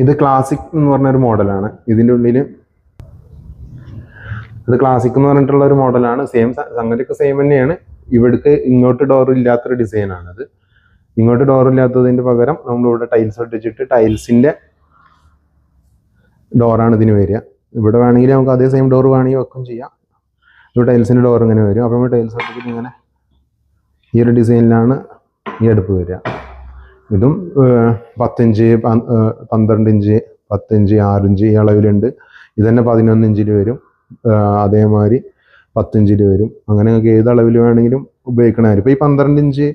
ഇത് ക്ലാസിക് എന്ന് പറഞ്ഞൊരു മോഡലാണ് ഇതിന്റെ ഉള്ളിൽ ഇത് ക്ലാസിക് എന്ന് പറഞ്ഞിട്ടുള്ള ഒരു മോഡലാണ് സെയിം സംഗതിയൊക്കെ സെയിം തന്നെയാണ്. ഇവിടുത്തെ ഇങ്ങോട്ട് ഡോർ ഇല്ലാത്തൊരു ഡിസൈനാണത് ഇങ്ങോട്ട് ഡോർ ഇല്ലാത്തതിന്റെ പകരം നമ്മളിവിടെ ടൈൽസ് ഒട്ടിച്ചിട്ട് ടൈൽസിന്റെ ഡോറാണ് ഇതിന് വരിക. ഇവിടെ വേണമെങ്കിൽ നമുക്ക് അതേ സെയിം ഡോർ വേണമെങ്കിൽ വെക്കും ചെയ്യാം. ഇവിടെ ടൈൽസിന്റെ ഡോർ ഇങ്ങനെ വരും. അപ്പം ടൈൽസ് ഒട്ടിച്ചിട്ട് ഇങ്ങനെ ഈ ഒരു ഡിസൈനിലാണ് ഈ അടുപ്പ് വരിക. ഇതും പത്തിഞ്ച് പന്ത്രണ്ട് ഇഞ്ച് പത്തിഞ്ച് ആറിഞ്ച് ഈ അളവിലുണ്ട്. ഇത് തന്നെ പതിനൊന്ന് ഇഞ്ചിൽ വരും. അതേമാതിരി പത്തിഞ്ചിൽ വരും. അങ്ങനെ നിങ്ങൾക്ക് ഏത് അളവിൽ വേണമെങ്കിലും ഉപയോഗിക്കണമായിരുന്നു ഇപ്പോൾ ഈ പന്ത്രണ്ട് ഇഞ്ച്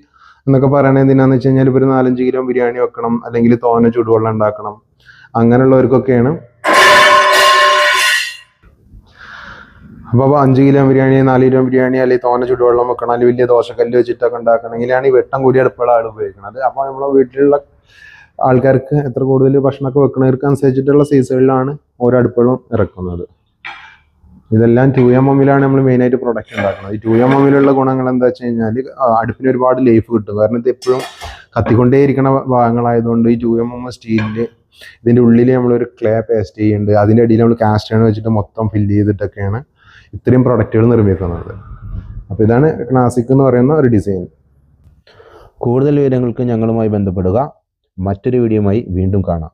എന്നൊക്കെ പറയണത് എന്തിനാന്ന് വെച്ച് കഴിഞ്ഞാൽ ഒരു നാലഞ്ച് കിലോ ബിരിയാണി വെക്കണം അല്ലെങ്കിൽ തോന ചൂടുവെള്ളം ഉണ്ടാക്കണം. അങ്ങനെയുള്ളവർക്കൊക്കെയാണ് അപ്പോൾ അഞ്ച് കിലോ ബിരിയാണി നാല് കിലോ ബിരിയാണി അല്ലെങ്കിൽ തോന ചുടുവെള്ളം വെക്കണം അല്ലെങ്കിൽ വലിയ ദോശക്കല്ല് വെച്ചിട്ടൊക്കെ ഉണ്ടാക്കണമെങ്കിലാണ് ഈ വെട്ടം കൂടിയ അടുപ്പുകളാണ് ഉപയോഗിക്കുന്നത് അപ്പോൾ നമ്മൾ വീട്ടിലുള്ള ആൾക്കാർക്ക് എത്ര കൂടുതൽ ഭക്ഷണമൊക്കെ വെക്കണവർക്ക് അനുസരിച്ചിട്ടുള്ള സൈസുകളിലാണ് ഓരോ അടുപ്പുകളും ഇറക്കുന്നത്. ഇതെല്ലാം ടു എം എമ്മിലാണ് നമ്മൾ മെയിനായിട്ട് പ്രൊഡക്റ്റ് ഉണ്ടാക്കുന്നത്. ഈ ടു എം എമ്മിലുള്ള ഗുണങ്ങൾ എന്താ വെച്ച് കഴിഞ്ഞാൽ അടുപ്പിന് ഒരുപാട് ലൈഫ് കിട്ടും. കാരണം ഇത് എപ്പോഴും കത്തിക്കൊണ്ടേയിരിക്കുന്ന ഭാഗങ്ങളായതുകൊണ്ട് ഈ ടു എം എം സ്റ്റീലിൽ ഇതിന്റെ ഉള്ളിൽ നമ്മളൊരു ക്ലേ പേസ്റ്റ് ചെയ്യുന്നുണ്ട് അതിന്റെ അടിയിൽ നമ്മൾ കാസ്റ്റ് ആണ് വെച്ചിട്ട് മൊത്തം ഫില്ല് ചെയ്തിട്ടൊക്കെയാണ് ഇത്രയും പ്രൊഡക്റ്റുകൾ നിർമ്മിക്കുന്നത്. അപ്പോൾ ഇതാണ് ക്ലാസിക് എന്ന് പറയുന്ന ഒരു ഡിസൈൻ കൂടുതൽ വിവരങ്ങൾക്ക് ഞങ്ങളുമായി ബന്ധപ്പെടുക. മറ്റൊരു വീഡിയോയുമായി വീണ്ടും കാണാം.